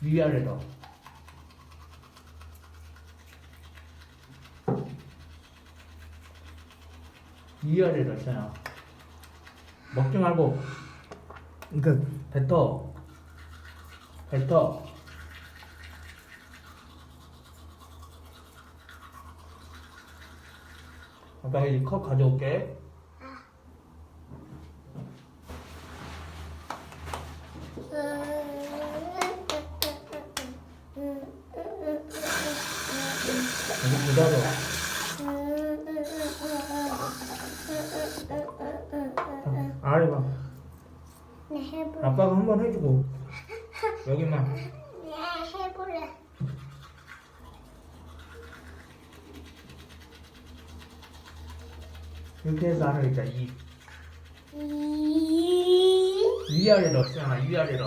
위아래로. 위아래로 있잖아. 먹지 말고. 그러니까 뱉어. 뱉어. 아빠 이제 컵 가져올게. 기다려. 아래 봐. 네, 해볼래. 아빠가 한 번 해주고. 여기만. 네, 해볼래. 이렇게 해서 있자. 이 이. 위아래로 있잖아. 위아래로.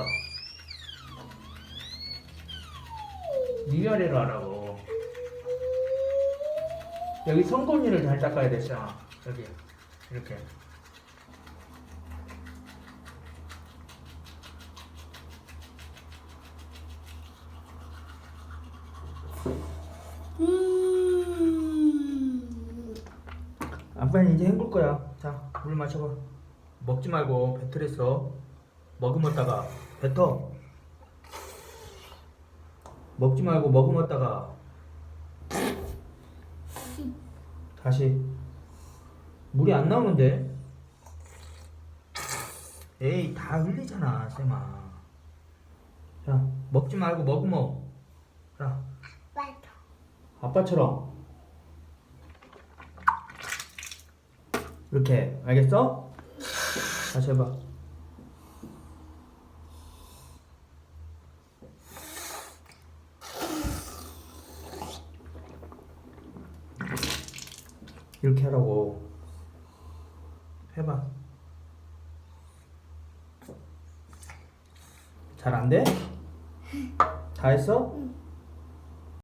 위아래로 하라고. 여기 성건이를 잘 닦아야 되잖아. 여기 이렇게. 음. 아빠는 이제 헹굴 거야. 자, 물 마셔봐. 먹지 말고 뱉으랬어. 머금었다가 뱉어. 먹지 말고 머금었다가 다시 물이 안 나오는데. 에이, 다 흘리잖아, 쌤아. 자, 먹지 말고 머금어. 자. 아빠처럼. 이렇게 알겠어? 다시 해봐. 이렇게 하라고. 해봐. 잘 안 돼? 다 했어? 응.